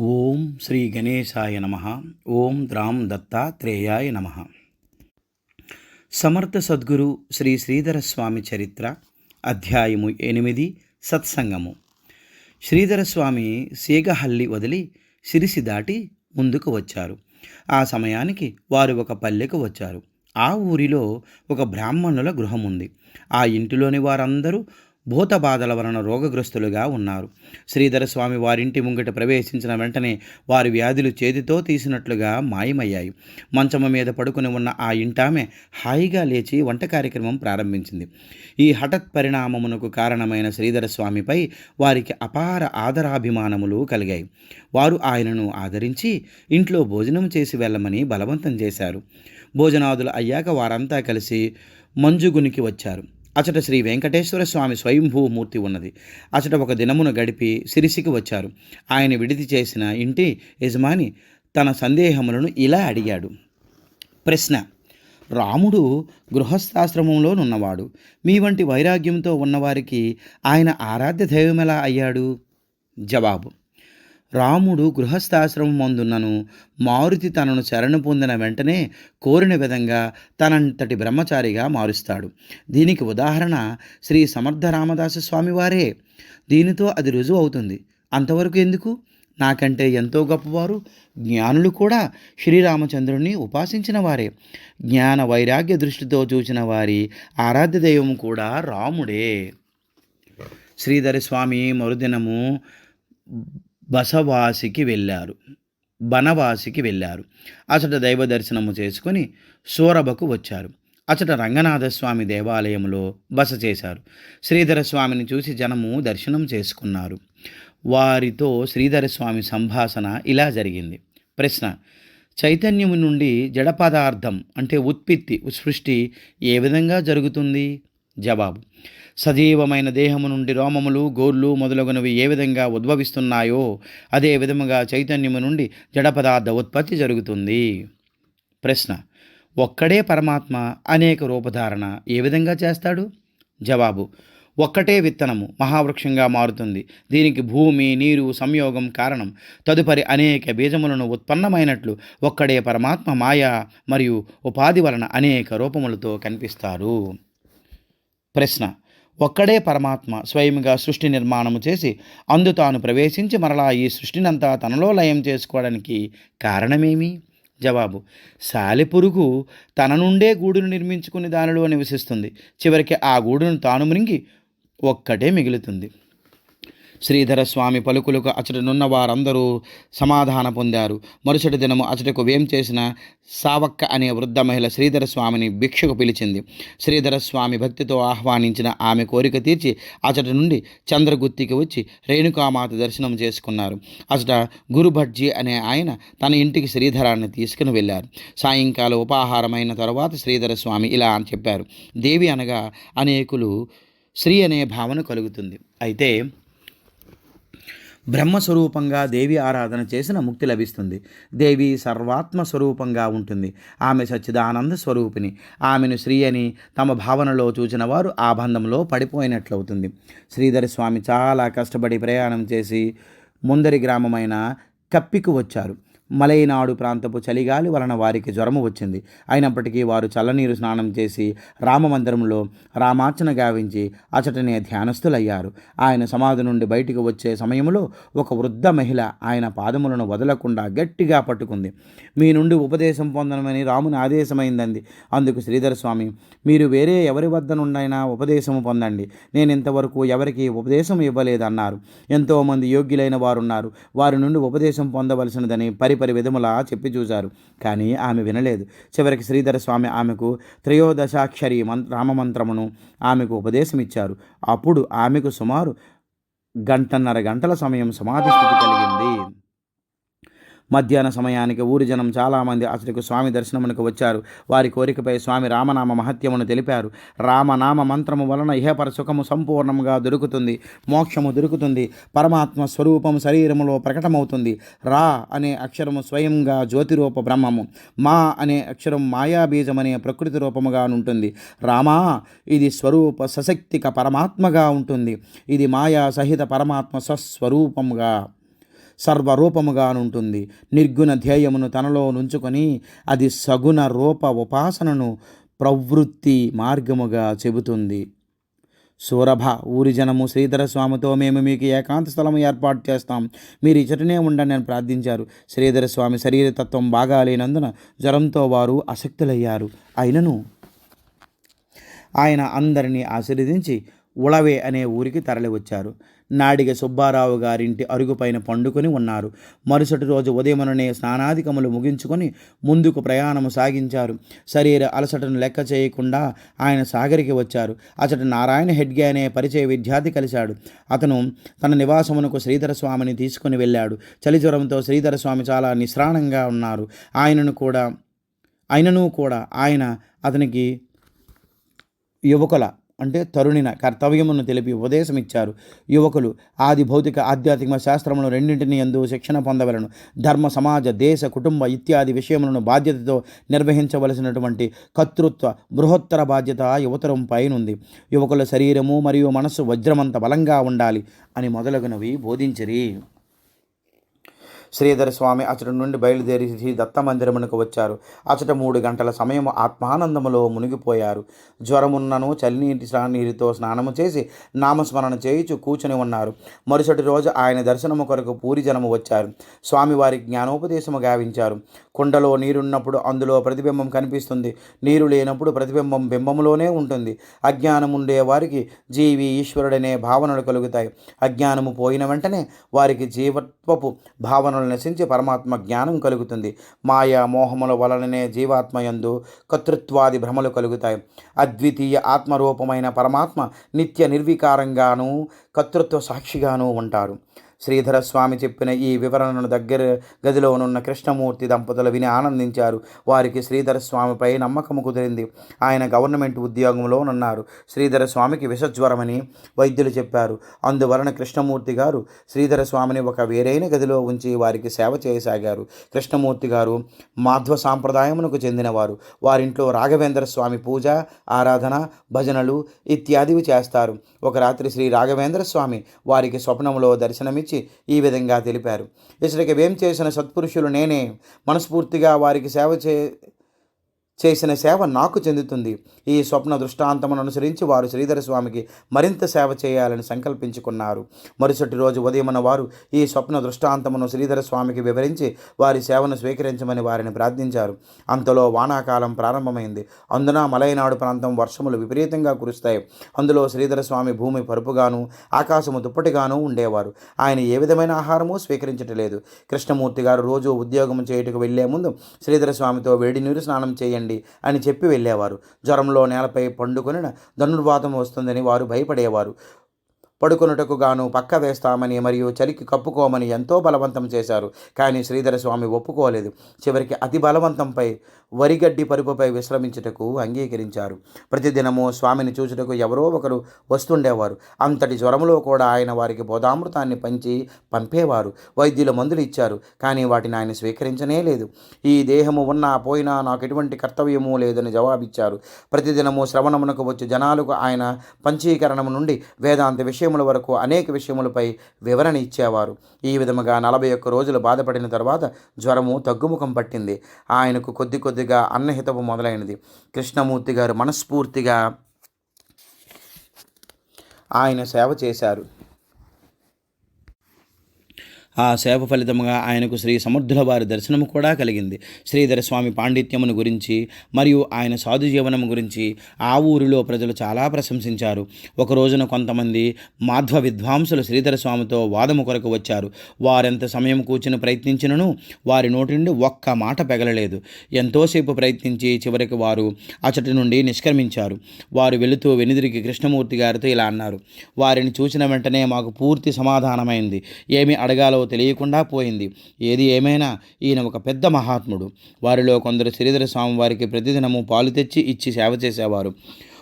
ఓం శ్రీ గణేశాయ నమ ఓం ద్రాం దత్తాత్రేయాయ నమ. సమర్థ సద్గురు శ్రీ శ్రీధర స్వామి చరిత్ర అధ్యాయము ఎనిమిది సత్సంగము. శ్రీధర స్వామి సీగహల్లి వదిలి సిరిసి దాటి ముందుకు వచ్చారు. ఆ సమయానికి వారు ఒక పల్లెకు వచ్చారు. ఆ ఊరిలో ఒక బ్రాహ్మణుల గృహం ఉంది ఆ ఇంటిలోని వారందరూ భూత బాధల వలన రోగగ్రస్తులుగా ఉన్నారు. శ్రీధర స్వామి వారింటి ముంగట ప్రవేశించిన వెంటనే వారి వ్యాధులు చేతితో తీసినట్లుగా మాయమయ్యాయి. మంచమ మీద పడుకుని ఉన్న ఆ ఇంటామె హాయిగా లేచి వంట కార్యక్రమం ప్రారంభించింది. ఈ హఠత్ పరిణామమునకు కారణమైన శ్రీధర స్వామిపై వారికి అపార ఆదరాభిమానములు కలిగాయి. వారు ఆయనను ఆదరించి ఇంట్లో భోజనం చేసి వెళ్ళమని బలవంతం చేశారు. భోజనాదులు అయ్యాక వారంతా కలిసి మంజుగునికి వచ్చారు. అచట శ్రీ వెంకటేశ్వర స్వామి స్వయంభూమూర్తి ఉన్నది. అచట ఒక దినమున గడిపి సిరిసికి వచ్చారు. ఆయన విడిది చేసిన ఇంటి యజమాని తన సందేహములను ఇలా అడిగాడు. ప్రశ్న రాముడు గృహస్థాశ్రమంలోనున్నవాడు. మీ వంటి వైరాగ్యంతో ఉన్నవారికి ఆయన ఆరాధ్య దైవమెలా అయ్యాడు? జవాబు రాముడు గృహస్థాశ్రమం మందున్నను. మారుతి తనను శరణు పొందిన వెంటనే కోరిన విధంగా తనంతటి బ్రహ్మచారిగా మారుస్తాడు. దీనికి ఉదాహరణ శ్రీ సమర్థ రామదాస స్వామివారే దీనితో అది రుజువు అవుతుంది. అంతవరకు ఎందుకు? నాకంటే ఎంతో గొప్పవారు జ్ఞానులు కూడా శ్రీరామచంద్రుని ఉపాసించిన వారే. జ్ఞాన వైరాగ్య దృష్టితో చూసిన వారి ఆరాధ్య దైవం కూడా రాముడే. శ్రీధరి స్వామి మరుదినము బసవాసికి వెళ్ళారు. బనవాసికి వెళ్ళారు. అచట దైవ దర్శనము చేసుకుని సూరభకు వచ్చారు. అచట రంగనాథస్వామి దేవాలయంలో బస చేశారు. శ్రీధర స్వామిని చూసి జనము దర్శనం చేసుకున్నారు. వారితో శ్రీధర స్వామి సంభాషణ ఇలా జరిగింది. ప్రశ్న చైతన్యము నుండి జడ పదార్థం అంటే ఉత్పత్తి సృష్టి ఏ విధంగా జరుగుతుంది? జవాబు. సజీవమైన దేహము నుండి రోమములు గోర్లు మొదలగునవి ఏ విధంగా ఉద్భవిస్తున్నాయో అదే విధముగా చైతన్యము నుండి జడ పదార్థ ఉత్పత్తి జరుగుతుంది. ప్రశ్న ఒక్కడే పరమాత్మ అనేక రూపధారణ ఏ విధంగా చేస్తాడు? జవాబు ఒక్కటే విత్తనము మహావృక్షంగా మారుతుంది. దీనికి భూమి నీరు సంయోగం కారణం. తదుపరి అనేక బీజములను ఉత్పన్నమైనట్లు ఒక్కడే పరమాత్మ మాయ మరియు ఉపాధి వలన అనేక రూపములతో కనిపిస్తారు. ప్రశ్న. ఒక్కడే పరమాత్మ స్వయంగా సృష్టి నిర్మాణము చేసి అందు తాను ప్రవేశించి మరలా ఈ సృష్టినంతా తనలో లయం చేసుకోవడానికి కారణమేమి? జవాబు. సాలెపురుగు తన నుండే గూడును నిర్మించుకుని దానిలో నివసిస్తుంది. చివరికి ఆ గూడును తాను మృంగి ఒక్కటే మిగులుతుంది. శ్రీధర స్వామి పలుకులకు అచటనున్న వారందరూ సమాధాన పొందారు. మరుసటి దినము అచటకు వేం చేసిన సావక్క అనే వృద్ధ మహిళ శ్రీధర స్వామిని భిక్షకు పిలిచింది. శ్రీధర స్వామి భక్తితో ఆహ్వానించిన ఆమె కోరిక తీర్చి అచట నుండి చంద్రగుత్తికి వచ్చి రేణుకామాత దర్శనం చేసుకున్నారు. అచట గురుభట్జీ అనే ఆయన తన ఇంటికి శ్రీధరాన్ని తీసుకుని వెళ్ళారు. సాయంకాల ఉపాహారమైన తర్వాత శ్రీధర స్వామి ఇలా అని చెప్పారు. దేవి అనగా అనేకులు శ్రీ అనే భావన కలుగుతుంది. అయితే బ్రహ్మస్వరూపంగా దేవి ఆరాధన చేసిన ముక్తి లభిస్తుంది. దేవి సర్వాత్మ స్వరూపంగా ఉంటుంది. ఆమె సచ్చిదానంద స్వరూపిణి. ఆమెను శ్రీ అని తమ భావనలో చూచిన వారు ఆ బంధంలో పడిపోయినట్లవుతుంది. శ్రీధరి స్వామి చాలా కష్టపడి ప్రయాణం చేసి ముందరి గ్రామమైన కప్పికి వచ్చారు. మలైనాడు ప్రాంతపు చలిగాలి వలన వారికి జ్వరము వచ్చింది. అయినప్పటికీ వారు చల్లనీరు స్నానం చేసి రామమందిరంలో రామార్చన గావించి అచటనే ధ్యానస్థులయ్యారు. ఆయన సమాధి నుండి బయటికి వచ్చే సమయంలో ఒక వృద్ధ మహిళ ఆయన పాదములను వదలకుండా గట్టిగా పట్టుకుంది. మీ నుండి ఉపదేశం పొందనమని రాముని ఆదేశమైందంది. అందుకు శ్రీధర స్వామి మీరు వేరే ఎవరి వద్ద నుండైనా ఉపదేశము పొందండి. నేను ఇంతవరకు ఎవరికి ఉపదేశం ఇవ్వలేదన్నారు. ఎంతోమంది యోగ్యులైన వారున్నారు. వారి నుండి ఉపదేశం పొందవలసినదని పరి పరి విధములా చెప్పి చూశారు. కానీ ఆమె వినలేదు. చివరికి శ్రీధర స్వామి ఆమెకు త్రయోదశాక్షరి మం రామమంత్రమును ఆమెకు ఉపదేశం ఇచ్చారు అప్పుడు ఆమెకు సుమారు గంటన్నర గంటల సమయం సమాధి స్థితి కలిగింది. మధ్యాహ్న సమయానికి ఊరి జనం చాలామంది అతడికి స్వామి దర్శనమునకు వచ్చారు. వారి కోరికపై స్వామి రామనామ మహత్యమును తెలిపారు. రామనామ మంత్రము వలన ఇహపర సుఖము సంపూర్ణంగా దొరుకుతుంది. మోక్షము దొరుకుతుంది. పరమాత్మ స్వరూపం శరీరములో ప్రకటమవుతుంది. రా అనే అక్షరము స్వయంగా జ్యోతిరూప బ్రహ్మము. మా అనే అక్షరం మాయాబీజమనే ప్రకృతి రూపముగా ఉంటుంది రామా ఇది స్వరూప సశక్తిక పరమాత్మగా ఉంటుంది. ఇది మాయా సహిత పరమాత్మ సస్వరూపంగా సర్వరూపముగానుంటుంది నిర్గుణ ధ్యేయమును తనలో నుంచుకొని అది సగుణ రూప ఉపాసనను ప్రవృత్తి మార్గముగా చెబుతుంది. సూరభ ఊరి జనము శ్రీధర స్వామితో మేము మీకు ఏకాంత స్థలం ఏర్పాటు చేస్తాం. మీరు ఇచ్చటనే ఉండండి అని ప్రార్థించారు. శ్రీధర స్వామి శరీరతత్వం బాగా లేనందున జ్వరంతో వారు అసక్తులయ్యారు అయినను ఆయన అందరినీ ఆశీర్వదించి ఉళవే అనే ఊరికి తరలివచ్చారు. నాడిగ సుబ్బారావు గారింటి అరుగుపైన పండుకొని ఉన్నారు. మరుసటి రోజు ఉదయముననే స్నానాధికములు ముగించుకొని ముందుకు ప్రయాణము సాగించారు. శరీర అలసటను లెక్క చేయకుండా ఆయన సాగరికి వచ్చారు. అతడు నారాయణ హెడ్గే అనే పరిచయ విద్యార్థి కలిశాడు. అతను తన నివాసమునకు శ్రీధర స్వామిని తీసుకుని వెళ్ళాడు. చలిజ్వరంతో శ్రీధర స్వామి చాలా నిశ్రాణంగా ఉన్నారు. ఆయనను కూడా ఆయనను కూడా ఆయన అతనికి యువకుల అంటే తరుణిన కర్తవ్యమును తెలిపి ఉపదేశం ఇచ్చారు. యువకులు ఆది భౌతిక ఆధ్యాత్మిక శాస్త్రమును రెండింటిని ఎందు శిక్షణ పొందవలను ధర్మ సమాజ దేశ కుటుంబ ఇత్యాది విషయములను బాధ్యతతో నిర్వహించవలసినటువంటి కర్తృత్వ బృహత్తర బాధ్యత యువతరం పైనుంది. యువకుల శరీరము మరియు మనస్సు వజ్రమంత బలంగా ఉండాలి అని మొదలగునవి బోధించరి. శ్రీధర స్వామి అతడి నుండి బయలుదేరి శ్రీ దత్త మందిరమునకు వచ్చారు. అచట మూడు గంటల సమయం ఆత్మానందములో మునిగిపోయారు. జ్వరమున్నను చలినీటి నీటితో స్నానము చేసి నామస్మరణ చేయుచు కూర్చుని ఉన్నారు. మరుసటి రోజు ఆయన దర్శనము కొరకు పూరి జనము వచ్చారు. స్వామివారి జ్ఞానోపదేశము గావించారు. కుండలో నీరున్నప్పుడు అందులో ప్రతిబింబం కనిపిస్తుంది. నీరు లేనప్పుడు ప్రతిబింబం బింబములోనే ఉంటుంది. అజ్ఞానం ఉండే వారికి జీవి ఈశ్వరుడనే భావనలు కలుగుతాయి. అజ్ఞానము పోయిన వెంటనే వారికి జీవత్వపు భావనలు నశించి పరమాత్మ జ్ఞానం కలుగుతుంది. మాయా మోహముల వలననే జీవాత్మయందు కర్తృత్వాది భ్రమలు కలుగుతాయి. అద్వితీయ ఆత్మరూపమైన పరమాత్మ నిత్య నిర్వికారంగాను కర్తృత్వ సాక్షిగాను ఉంటారు. శ్రీధర స్వామి చెప్పిన ఈ వివరణను దగ్గర గదిలోనున్న కృష్ణమూర్తి దంపతులు విని ఆనందించారు. వారికి శ్రీధర స్వామిపై కుదిరింది. ఆయన గవర్నమెంట్ ఉద్యోగంలో ఉన్నారు శ్రీధర స్వామికి విషజ్వరమని వైద్యులు చెప్పారు. అందువలన కృష్ణమూర్తి గారు శ్రీధర స్వామిని ఒక వేరైన గదిలో ఉంచి వారికి సేవ చేయసాగారు. కృష్ణమూర్తి గారు మాధ్వ సాంప్రదాయమునకు చెందినవారు. వారింట్లో రాఘవేంద్ర స్వామి పూజ ఆరాధన భజనలు ఇత్యాదివి చేస్తారు. ఒక రాత్రి శ్రీ రాఘవేంద్ర స్వామి వారికి స్వప్నంలో దర్శనమిచ్చి ఈ విధంగా తెలిపారు. ఇసరికి వేం చేసిన సత్పురుషులు నేనే మనస్ఫూర్తిగా వారికి సేవ చే చేసిన సేవ నాకు చెందుతుంది. ఈ స్వప్న దృష్టాంతమును అనుసరించి వారు శ్రీధర స్వామికి మరింత సేవ చేయాలని సంకల్పించుకున్నారు. మరుసటి రోజు ఉదయమున వారు ఈ స్వప్న దృష్టాంతమును శ్రీధర స్వామికి వివరించి వారి సేవను స్వీకరించమని వారిని ప్రార్థించారు. అంతలో వానాకాలం ప్రారంభమైంది. అందున మలయనాడు ప్రాంతం వర్షములు విపరీతంగా కురుస్తాయి. అందులో శ్రీధర స్వామి భూమి పరుపుగాను ఆకాశము దుప్పటిగాను ఉండేవారు. ఆయన ఏ విధమైన ఆహారము స్వీకరించటలేదు. కృష్ణమూర్తి గారు రోజు ఉద్యోగం చేయుటకు వెళ్ళే ముందు శ్రీధర స్వామితో వేడి నీరు స్నానం చేయండి అని చెప్పి వెళ్ళేవారు. జ్వరంలో నేలపై పండుకొని ధనుర్వాతం వస్తుందని వారు భయపడేవారు. పడుకొనుటకు గాను పక్క వేస్తామని మరియు చలికి కప్పుకోమని ఎంతో బలవంతం చేశారు. కానీ శ్రీధర స్వామి ఒప్పుకోలేదు. చివరికి అతి బలవంతంపై వరిగడ్డి పరుపుపై విశ్రమించుటకు అంగీకరించారు. ప్రతిదినము స్వామిని చూచుటకు ఎవరో ఒకరు వస్తుండేవారు. అంతటి జ్వరములో కూడా ఆయన వారికి బోధామృతాన్ని పంచి పంపేవారు. వైద్యులు మందులు ఇచ్చారు కానీ వాటిని ఆయన స్వీకరించనే లేదు. ఈ దేహము ఉన్నా పోయినా నాకు ఎటువంటి కర్తవ్యము లేదని జవాబిచ్చారు. ప్రతిదినము శ్రవణమునకు వచ్చి జనాలకు ఆయన పంచీకరణము నుండి వేదాంత విషయం విషయముల వరకు అనేక విషయములపై వివరణ ఇచ్చేవారు. ఈ విధముగా నలభై ఒక్క రోజులు బాధపడిన తర్వాత జ్వరము తగ్గుముఖం పట్టింది. ఆయనకు కొద్ది కొద్దిగా అన్నహితము మొదలైనది. కృష్ణమూర్తి గారు మనస్ఫూర్తిగా ఆయన సేవ చేశారు. ఆ సేవ ఫలితముగా ఆయనకు శ్రీ సముద్రుల వారి దర్శనము కూడా కలిగింది. శ్రీధర స్వామి పాండిత్యమును గురించి మరియు ఆయన సాధు జీవనము గురించి ఆ ఊరిలో ప్రజలు చాలా ప్రశంసించారు. ఒక రోజున కొంతమంది మాధ్వ విద్వాంసులు శ్రీధర స్వామితో వాదము కొరకు వచ్చారు. వారెంత సమయం కూర్చుని ప్రయత్నించినను వారి నోటి నుండి ఒక్క మాట పెగలలేదు. ఎంతోసేపు ప్రయత్నించి చివరికి వారు అచటి నుండి నిష్క్రమించారు. వారు వెళుతూ వెనుదిరిగి కృష్ణమూర్తి గారితో ఇలా అన్నారు. వారిని చూసిన వెంటనే మాకు పూర్తి సమాధానమైంది. ఏమి అడగాలో తెలియకుండా పోయింది. ఏది ఏమైనా ఈయన ఒక పెద్ద మహాత్ముడు. వారిలో కొందరు శ్రీధర స్వామి వారికి ప్రతిదినము పాలు తెచ్చి ఇచ్చి సేవ చేసేవారు.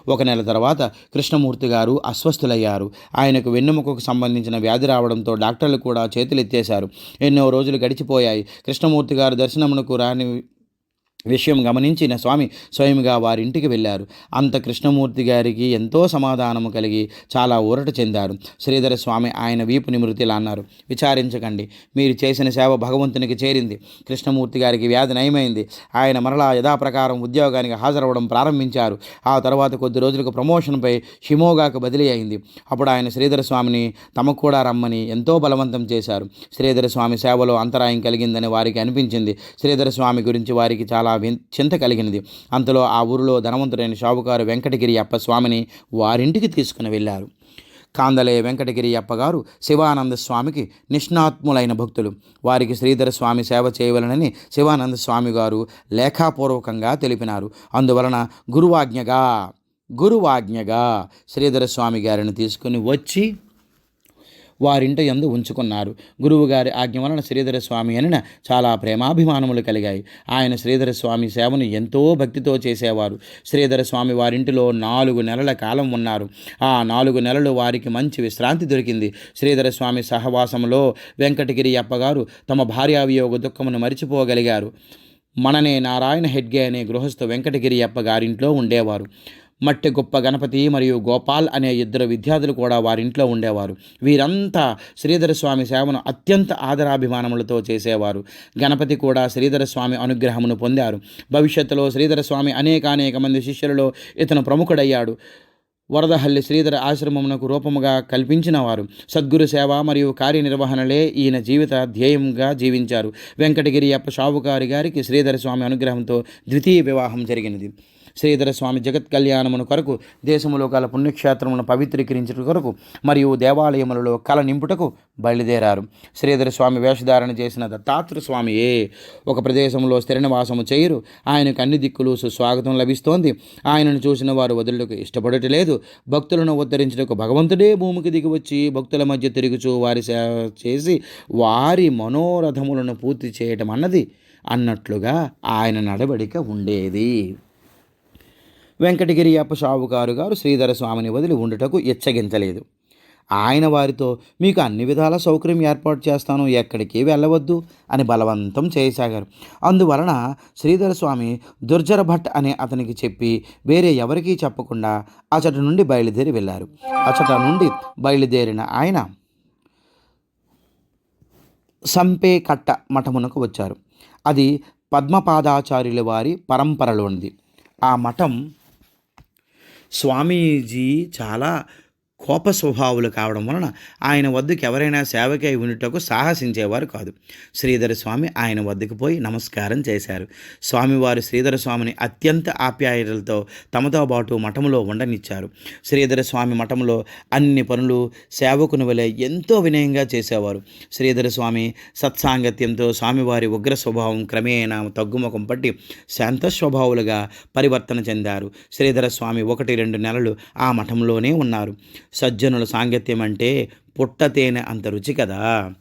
ఒక నెల తర్వాత కృష్ణమూర్తి గారు అస్వస్థులయ్యారు. ఆయనకు వెన్నెముకకు సంబంధించిన వ్యాధి రావడంతో డాక్టర్లు కూడా చేతులు ఎత్తేశారు ఎన్నో రోజులు గడిచిపోయాయి. కృష్ణమూర్తి గారు దర్శనమునకు రాని విషయం గమనించిన స్వామి స్వయంగా వారింటికి వెళ్ళారు. అంత కృష్ణమూర్తి గారికి ఎంతో సమాధానము కలిగి చాలా ఊరట చెందారు. శ్రీధర స్వామి ఆయన వీపు నిమృతిలా అన్నారు. విచారించకండి. మీరు చేసిన సేవ భగవంతునికి చేరింది. కృష్ణమూర్తి గారికి వ్యాధి నయమైంది. ఆయన మరలా యథాప్రకారం ఉద్యోగానికి హాజరవ్వడం ప్రారంభించారు. ఆ తర్వాత కొద్ది రోజులకు ప్రమోషన్పై షిమోగాకు బదిలీ అయింది. అప్పుడు ఆయన శ్రీధర స్వామిని తమకు కూడా రమ్మని ఎంతో బలవంతం చేశారు. శ్రీధర స్వామి సేవలో అంతరాయం కలిగిందని వారికి అనిపించింది. శ్రీధర స్వామి గురించి వారికి చాలా చింత కలిగినది. అంతలో ఆ ఊరిలో ధనవంతుడైన షావుకారు వెంకటగిరి అప్ప స్వామిని వారింటికి తీసుకుని వెళ్ళారు. కాందలే వెంకటగిరి అప్పగారు శివానంద స్వామికి నిష్ణాత్ములైన భక్తులు. వారికి శ్రీధర స్వామి సేవ చేయవలనని శివానంద స్వామి గారు లేఖాపూర్వకంగా తెలిపినారు. అందువలన గురువాజ్ఞగా గురువాజ్ఞగా శ్రీధర స్వామి గారిని తీసుకుని వచ్చి వారింట ఎందు ఉంచుకున్నారు. గురువుగారి ఆజ్ఞ వలన శ్రీధర స్వామి అనిన చాలా ప్రేమాభిమానములు కలిగాయి. ఆయన శ్రీధర స్వామి సేవను ఎంతో భక్తితో చేసేవారు. శ్రీధర స్వామి వారింటిలో నాలుగు నెలల కాలం ఉన్నారు. ఆ నాలుగు నెలలు వారికి మంచి విశ్రాంతి దొరికింది. శ్రీధర స్వామి సహవాసంలో వెంకటగిరి అప్పగారు తమ భార్యావియోగ దుఃఖమును మరిచిపోగలిగారు. మననే నారాయణ హెడ్గే అనే గృహస్థు వెంకటగిరి అప్ప గారింట్లో ఉండేవారు. మట్టి గొప్ప గణపతి మరియు గోపాల్ అనే ఇద్దరు విద్యార్థులు కూడా వారింట్లో ఉండేవారు. వీరంతా శ్రీధర స్వామి సేవను అత్యంత ఆదరాభిమానములతో చేసేవారు. గణపతి కూడా శ్రీధర స్వామి అనుగ్రహమును పొందారు. భవిష్యత్తులో శ్రీధర స్వామి అనేక అనేక మంది శిష్యులలో ఇతను ప్రముఖుడయ్యాడు. వరదహల్లి శ్రీధర ఆశ్రమమునకు రూపముగా కల్పించినవారు. సద్గురు సేవ మరియు కార్యనిర్వహణలే ఈయన జీవిత ధ్యేయంగా జీవించారు. వెంకటగిరి అప్ప షావుకారి గారికి శ్రీధర స్వామి అనుగ్రహంతో ద్వితీయ వివాహం జరిగినది. శ్రీధర స్వామి జగత్ కళ్యాణమును కొరకు దేశములో గల పుణ్యక్షేత్రమును పవిత్రీకరించుట కొరకు మరియు దేవాలయములలో కల నింపుటకు బయలుదేరారు. శ్రీధర స్వామి వేషధారణ చేసిన దత్తాత్ర స్వామియే ఒక ప్రదేశంలో స్థిరనివాసము చేయరు. ఆయనకు అన్ని దిక్కులు సుస్వాగతం లభిస్తోంది. ఆయనను చూసిన వారు వదులుటకు ఇష్టపడటలేదు భక్తులను ఉద్ధరించుటకు భగవంతుడే భూమికి దిగి వచ్చి భక్తుల మధ్య తిరుగుచూ వారి సేవ చేసి వారి మనోరథములను పూర్తి చేయటం అన్నది అన్నట్లుగా ఆయన నడవడిక ఉండేది. వెంకటగిరి అప్ప షావుకారు గారు శ్రీధర స్వామిని వదిలి ఉండుటకు ఇచ్చగించలేదు ఆయన వారితో మీకు అన్ని విధాల సౌకర్యం ఏర్పాటు చేస్తాను ఎక్కడికి వెళ్ళవద్దు అని బలవంతం చేయసాగారు అందువలన శ్రీధర స్వామి దుర్జర భట్ అనే అతనికి చెప్పి వేరే ఎవరికీ చెప్పకుండా అచట నుండి బయలుదేరి వెళ్ళారు. అచట నుండి బయలుదేరిన ఆయన సంపే కట్ట మఠమునకు వచ్చారు. అది పద్మపాదాచార్యుల వారి పరంపరలోనిది. ఆ మఠం స్వామీజీ చాలా కోప స్వభావులు కావడం వలన ఆయన వద్దకు ఎవరైనా సేవకై ఉండుటకు సాహసించేవారు కాదు. శ్రీధర స్వామి ఆయన వద్దకు పోయి నమస్కారం చేశారు. స్వామివారు శ్రీధర స్వామిని అత్యంత ఆప్యాయతలతో తమతో పాటు మఠములో ఉండనిచ్చారు. శ్రీధర స్వామి మఠంలో అన్ని పనులు సేవకుని వలె ఎంతో వినయంగా చేసేవారు. శ్రీధర స్వామి సత్సాంగత్యంతో స్వామివారి ఉగ్ర స్వభావం క్రమేణా తగ్గుముఖం పట్టి శాంత స్వభావులుగా పరివర్తన చెందారు. శ్రీధర స్వామి ఒకటి రెండు నెలలు ఆ మఠంలోనే ఉన్నారు. సజ్జనుల సాంగత్యం అంటే పుట్ట తేనె అంత రుచి కదా.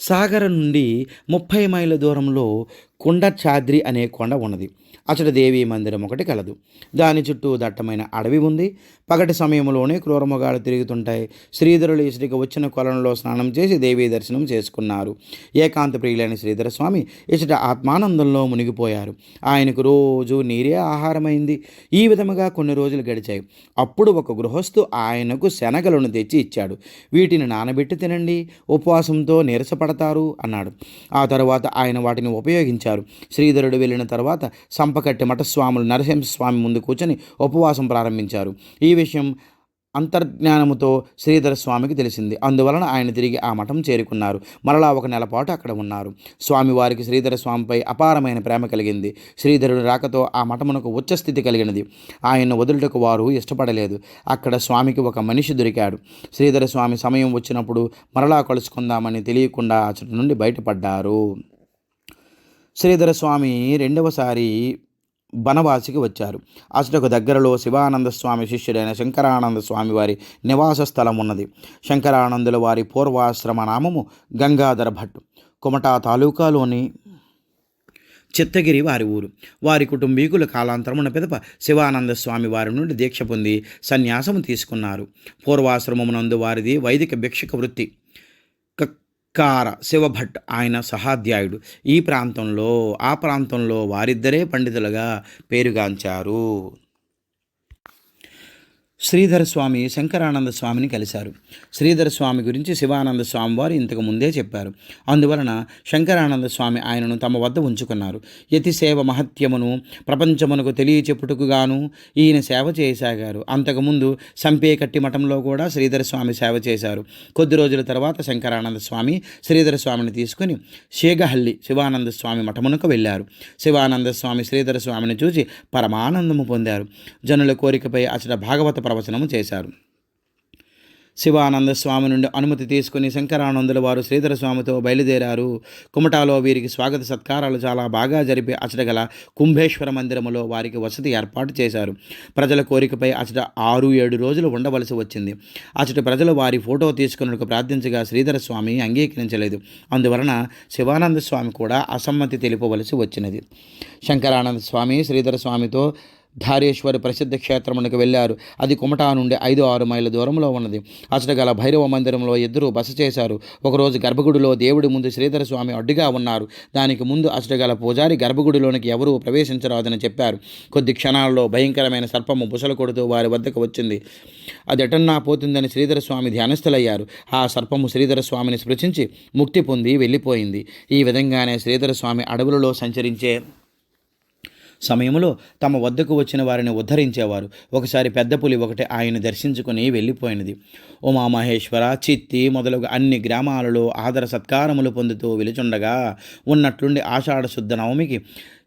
సాగరం నుండి ముప్పై మైళ్ళ దూరంలో కుండచాద్రి అనే కొండ ఉన్నది. అచట దేవీ మందిరం ఒకటి కలదు. దాని చుట్టూ దట్టమైన అడవి ఉంది. పగటి సమయంలోనే క్రూరముగాలు తిరుగుతుంటాయి. శ్రీధరులు ఇసుడికి వచ్చిన కొలంలో స్నానం చేసి దేవీ దర్శనం చేసుకున్నారు. ఏకాంత ప్రియులైన శ్రీధర స్వామి ఇసుట ఆత్మానందంలో మునిగిపోయారు. ఆయనకు రోజు నీరే ఆహారమైంది. ఈ విధముగా కొన్ని రోజులు గడిచాయి. అప్పుడు ఒక గృహస్థు ఆయనకు శనగలను తెచ్చి ఇచ్చాడు. వీటిని నానబెట్టి తినండి. ఉపవాసంతో నీరసపడతారు అన్నాడు. ఆ తర్వాత ఆయన వాటిని ఉపయోగించారు. శ్రీధరుడు వెళ్ళిన తర్వాత సం సంపకట్టి మఠస్వాములు నరసింహస్వామి ముందు కూర్చొని ఉపవాసం ప్రారంభించారు. ఈ విషయం అంతర్జ్ఞానముతో శ్రీధర స్వామికి తెలిసింది. అందువలన ఆయన తిరిగి ఆ మఠం చేరుకున్నారు. మరలా ఒక నెల పాటు అక్కడ ఉన్నారు. స్వామివారికి శ్రీధర స్వామిపై అపారమైన ప్రేమ కలిగింది. శ్రీధరుడు రాకతో ఆ మఠమునకు ఉచ్చస్థితి కలిగినది. ఆయన్ను వదులుటకు వారు ఇష్టపడలేదు. అక్కడ స్వామికి ఒక మనిషి దొరికాడు. శ్రీధర స్వామి సమయం వచ్చినప్పుడు మరలా కలుసుకుందామని తెలియకుండా అతడి నుండి బయటపడ్డారు. శ్రీధర స్వామి రెండవసారి బనవాసికి వచ్చారు. అసలుకు దగ్గరలో శివానంద స్వామి శిష్యుడైన శంకరానంద స్వామి వారి నివాస స్థలం ఉన్నది. శంకరానందుల వారి పూర్వాశ్రమ నామము గంగాధర భట్ కుమటా తాలూకాలోని చిత్తగిరి వారి ఊరు. వారి కుటుంబీకులు కాలాంతరమున పిదప శివానంద స్వామి వారి నుండి దీక్ష పొంది సన్యాసము తీసుకున్నారు. పూర్వాశ్రమమునందు వారిది వైదిక భిక్షక వృత్తి. క- కార శివభట్ ఆయన సహాధ్యాయుడు. ఈ ప్రాంతంలో ఆ ప్రాంతంలో వారిద్దరే పండితులుగా పేరుగాంచారు. శ్రీధర స్వామి శంకరానంద స్వామిని కలిశారు. శ్రీధర స్వామి గురించి శివానంద స్వామి వారు ఇంతకు ముందే చెప్పారు. అందువలన శంకరానంద స్వామి ఆయనను తమ వద్ద ఉంచుకున్నారు. యతి సేవ మహత్యమును ప్రపంచమునకు తెలియచెప్పుటకుగాను ఈయన సేవ చేయసాగారు అంతకుముందు సంపేకట్టి మఠంలో కూడా శ్రీధర స్వామి సేవ చేశారు. కొద్ది రోజుల తర్వాత శంకరానంద స్వామి శ్రీధర స్వామిని తీసుకుని శేగహల్లి శివానంద స్వామి మఠమునకు వెళ్ళారు. శివానంద స్వామి శ్రీధర స్వామిని చూసి పరమానందము పొందారు. జనుల కోరికపై అచట భాగవత ప్రవచనము చేశారు. శివానంద స్వామి నుండి అనుమతి తీసుకుని శంకరానందుల వారు శ్రీధర స్వామితో బయలుదేరారు. కుమటాలో వీరికి స్వాగత సత్కారాలు చాలా బాగా జరిపి అచటగల కుంభేశ్వర మందిరములో వారికి వసతి ఏర్పాటు చేశారు. ప్రజల కోరికపై అచట ఆరు ఏడు రోజులు ఉండవలసి వచ్చింది. అచట ప్రజలు వారి ఫోటో తీసుకున్నకు ప్రార్థించగా శ్రీధర స్వామి అంగీకరించలేదు. అందువలన శివానంద స్వామి కూడా అసమ్మతి తెలుపవలసి వచ్చినది. శంకరానంద స్వామి శ్రీధర స్వామితో ధారేశ్వరి ప్రసిద్ధ క్షేత్రమునకు వెళ్ళారు. అది కుమటా నుండి ఐదు ఆరు మైళ్ళ దూరంలో ఉన్నది. అసలు గల భైరవ మందిరంలో ఇద్దరు బస చేశారు. ఒకరోజు గర్భగుడిలో దేవుడి ముందు శ్రీధర స్వామి అడ్డుగా ఉన్నారు. దానికి ముందు అసలు గల పూజారి గర్భగుడిలోనికి ఎవరూ ప్రవేశించరాదని చెప్పారు. కొద్ది క్షణాల్లో భయంకరమైన సర్పము బుసలు కొడుతూ వారి వద్దకు వచ్చింది. అది ఎటన్నా పోతుందని శ్రీధర స్వామి ధ్యానస్థులయ్యారు. ఆ సర్పము శ్రీధర స్వామిని స్పృశించి ముక్తి పొంది వెళ్ళిపోయింది. ఈ విధంగానే శ్రీధర స్వామి అడవులలో సంచరించే సమయంలో తమ వద్దకు వచ్చిన వారిని ఉద్ధరించేవారు. ఒకసారి పెద్ద పులి ఒకటి ఆయన దర్శించుకుని వెళ్ళిపోయినది. ఉమామహేశ్వర చిత్తి మొదలగు అన్ని గ్రామాలలో ఆదర సత్కారములు పొందుతూ విలుచుండగా ఉన్నట్లుండి ఆషాఢ శుద్ధ నవమికి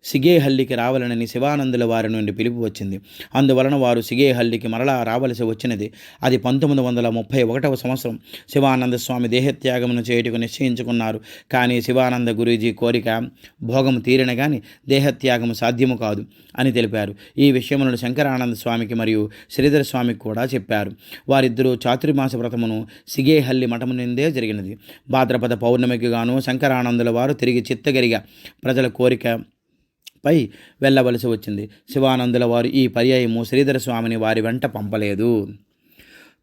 సిగేహల్లికి రావాలని శివానందుల వారి నుండి పిలుపు వచ్చింది. అందువలన వారు సిగేహల్లికి మరలా రావలసి వచ్చినది. అది పంతొమ్మిది వందల ముప్పై ఒకటవ సంవత్సరం. శివానంద స్వామి దేహత్యాగమును చేయుటకు నిశ్చయించుకున్నారు. కానీ శివానంద గురూజీ కోరిక భోగము తీరిన కానీ దేహత్యాగము సాధ్యము కాదు అని తెలిపారు. ఈ విషయములను శంకరానంద స్వామికి మరియు శ్రీధర స్వామికి కూడా చెప్పారు. వారిద్దరూ చాతుర్మాస వ్రతమును సిగేహల్లి మఠము నిందే జరిగినది. భాద్రపద పౌర్ణమికి గాను శంకరానందుల వారు తిరిగి చిత్తగిరిగా ప్రజల కోరిక పై వెళ్ళవలసి వచ్చింది. శివానందుల వారు ఈ పర్యాయము శ్రీధర స్వామిని వారి వెంట పంపలేదు.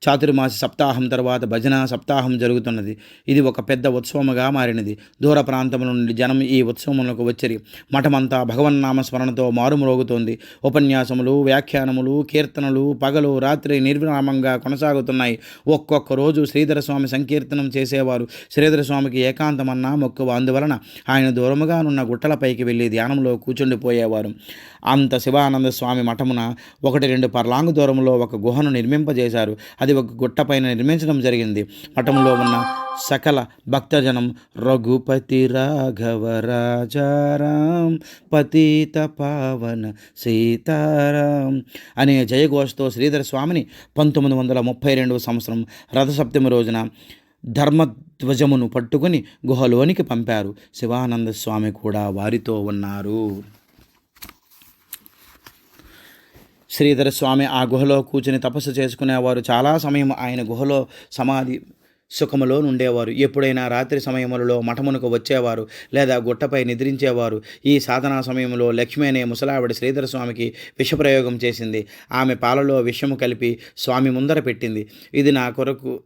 చాతుర్మాస సప్తాహం తర్వాత భజన సప్తాహం జరుగుతున్నది. ఇది ఒక పెద్ద ఉత్సవముగా మారినది. దూర ప్రాంతముల నుండి జనం ఈ ఉత్సవములకు వచ్చిరి. మఠమంతా భగవన్నామ స్మరణతో మారుమ్రోగుతోంది. ఉపన్యాసములు వ్యాఖ్యానములు కీర్తనలు పగలు రాత్రి నిర్విరామంగా కొనసాగుతున్నాయి. ఒక్కొక్క రోజు శ్రీధర స్వామి సంకీర్తనం చేసేవారు. శ్రీధర స్వామికి ఏకాంతమన్నా మొక్కువ. అందువలన ఆయన దూరముగా ఉన్న గుట్టలపైకి వెళ్ళి ధ్యానంలో కూర్చుండిపోయేవారు అంత శివానంద స్వామి మఠమున ఒకటి రెండు పర్లాంగు దూరంలో ఒక గుహను నిర్మింపజేశారు. అది ఒక గుట్టపైన నిర్మించడం జరిగింది. మఠంలో ఉన్న సకల భక్తజనం రఘుపతి రాఘవ రాజారాం పతిత పావన సీతారాం అనే జయఘోషతో శ్రీధర స్వామిని పంతొమ్మిది వందల ముప్పై రెండవ సంవత్సరం రథసప్తమి రోజున ధర్మధ్వజమును పట్టుకుని గుహలోనికి పంపారు. శివానంద స్వామి కూడా వారితో ఉన్నారు. శ్రీధర స్వామి ఆ గుహలో కూర్చుని తపస్సు చేసుకునేవారు. చాలా సమయం ఆయన గుహలో సమాధి సుఖములో నుండేవారు. ఎప్పుడైనా రాత్రి సమయములలో మఠమునకు వచ్చేవారు లేదా గుట్టపై నిద్రించేవారు. ఈ సాధనా సమయంలో లక్ష్మి అనే ముసలావిడ శ్రీధర స్వామికి విషప్రయోగం చేసింది. ఆమె పాలలో విషము కలిపి స్వామి ముందర పెట్టింది. ఇది నా కొరకు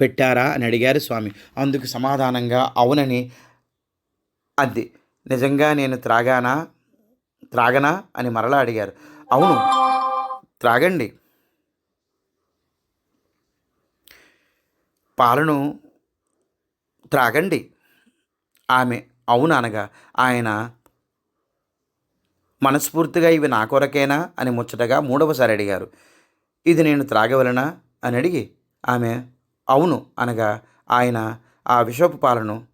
పెట్టారా అని అడిగారు స్వామి. అందుకు సమాధానంగా అవునని అది. నిజంగా నేను త్రాగానా? త్రాగనా? అని మరలా అడిగారు. అవును. త్రాగండి. పాలను త్రాగండి. ఆమె అవును అనగా ఆయన మనస్ఫూర్తిగా ఇవి నా కొరకేనా? అని ముచ్చటగా మూడవసారి అడిగారు. ఇది నేను త్రాగవలనా? అని అడిగి ఆమె అవును అనగా ఆయన ఆ విషపు పాలను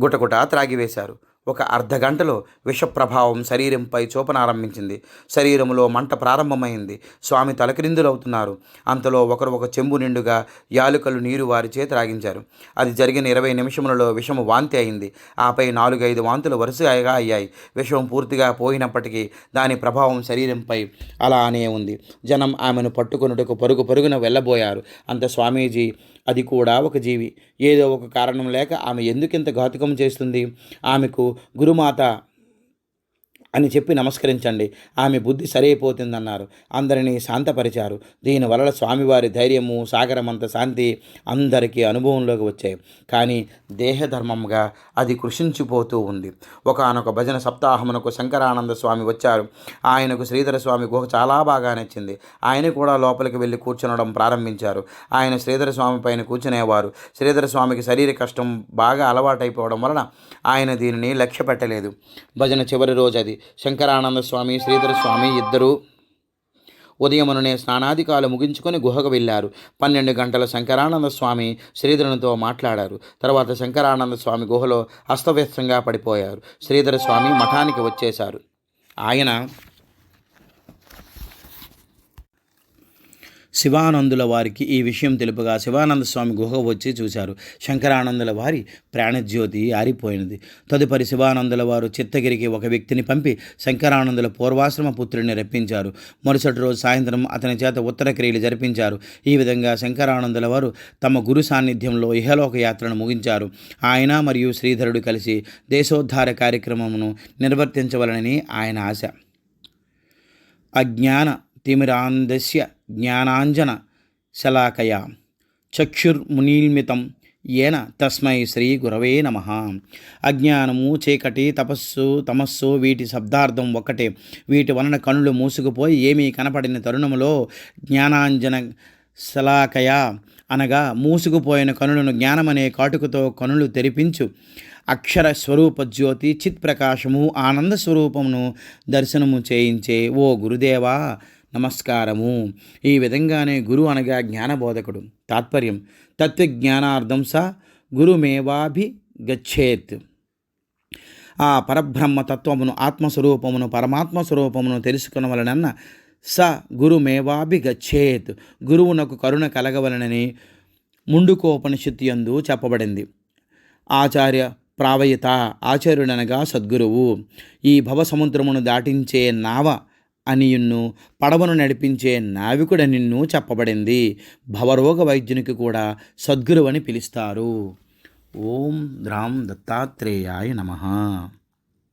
గుటగుట త్రాగివేశారు. ఒక అర్ధ గంటలో విష ప్రభావం శరీరంపై చూపనారంభించింది. శరీరంలో మంట ప్రారంభమైంది. స్వామి తలక్రిందులవుతున్నారు. అంతలో ఒకరు ఒక చెంబు నిండుగా యాలుకలు నీరు వారి చేతి త్రాగించారు అది జరిగిన ఇరవై నిమిషములలో విషము వాంతి అయింది. ఆపై నాలుగైదు వాంతులు వరుసగా అయ్యాయి. విషం పూర్తిగా పోయినప్పటికీ దాని ప్రభావం శరీరంపై అలానే ఉంది. జనం ఆమెను పట్టుకొనుటకు పరుగు పరుగున వెళ్ళబోయారు. అంత స్వామీజీ అది కూడా ఒక జీవి. ఏదో ఒక కారణం లేక ఆమె ఎందుకింత ఘాతుకం చేస్తుంది? ఆమెకు గురుమాత అని చెప్పి నమస్కరించండి. ఆమె బుద్ధి సరైపోతుందన్నారు. అందరినీ శాంతపరిచారు. దీనివలన స్వామివారి ధైర్యము సాగరమంత శాంతి అందరికీ అనుభవంలోకి వచ్చాయి. కానీ దేహధర్మంగా అది కృషించిపోతూ ఉంది. ఒకనొక భజన సప్తాహమునకు శంకరానంద స్వామి వచ్చారు. ఆయనకు శ్రీధర స్వామి గుహ చాలా బాగా నచ్చింది. ఆయన కూడా లోపలికి వెళ్ళి కూర్చునడం ప్రారంభించారు. ఆయన శ్రీధర స్వామి పైన కూర్చునేవారు. శ్రీధర స్వామికి శరీర కష్టం బాగా అలవాటైపోవడం వలన ఆయన దీనిని లక్ష్య పెట్టలేదు భజన చివరి రోజు అది శంకరానంద స్వామి శ్రీధర స్వామి ఇద్దరు ఉదయముననే స్నానాధికాలు ముగించుకొని గుహకు వెళ్ళారు. పన్నెండు గంటల శంకరానంద స్వామి శ్రీధరునితో మాట్లాడారు. తర్వాత శంకరానంద స్వామి గుహలో అస్తవ్యస్తంగా పడిపోయారు. శ్రీధర స్వామి మఠానికి వచ్చేశారు. ఆయన శివానందుల వారికి ఈ విషయం తెలుపగా శివానంద స్వామి గుహ వచ్చి చూశారు. శంకరానందుల వారి ప్రాణజ్యోతి ఆరిపోయినది. తదుపరి శివానందుల వారు చిత్తగిరికి ఒక వ్యక్తిని పంపి శంకరానందుల పూర్వాశ్రమ పుత్రుడిని రప్పించారు. మరుసటి రోజు సాయంత్రం అతని చేత ఉత్తర క్రియలు జరిపించారు. ఈ విధంగా శంకరానందుల వారు తమ గురు సాన్నిధ్యంలో ఇహలోక యాత్రను ముగించారు. ఆయన మరియు శ్రీధరుడు కలిసి దేశోద్ధార కార్యక్రమమును నిర్వర్తించవలనని ఆయన ఆశ. అజ్ఞాన తిమిరాందస్య జ్ఞానాంజన శలాకయ చక్షుర్మునీల్మితం ఏన తస్మై శ్రీ గురవే నమ. అజ్ఞానము చీకటి తపస్సు తమస్సు వీటి శబ్దార్థం ఒక్కటే. వీటి వలన కనులు మూసుకుపోయి ఏమీ కనపడిన తరుణములో జ్ఞానాంజన శలాకయ అనగా మూసుకుపోయిన కనులను జ్ఞానమనే కాటుకతో కనులు తెరిపించు. అక్షర స్వరూప జ్యోతి చిత్ ప్రకాశము ఆనంద స్వరూపమును దర్శనము చేయించే ఓ గురుదేవా నమస్కారము. ఈ విధంగానే గురు అనగా జ్ఞానబోధకుడు. తాత్పర్యం తత్వజ్ఞానార్థం స గురుమేవాభి గచ్చేత్ ఆ పరబ్రహ్మ తత్వమును ఆత్మస్వరూపమును పరమాత్మ స్వరూపమును తెలుసుకునవలనన్న స గురుమేవాభి గచ్చేత్ గురువునకు కరుణ కలగవలనని ముండుకోపనిషత్తు యందు చెప్పబడింది. ఆచార్య ప్రావయత ఆచార్యుడనగా సద్గురువు. ఈ భవసముద్రమును దాటించే నావ అనియున్ను పడవను నడిపించే నావికుడనిన్ను చెప్పబడింది. భవరోగ వైద్యునికి కూడా సద్గురువు అని పిలుస్తారు. ఓం రామ్ దత్తాత్రేయాయ నమః.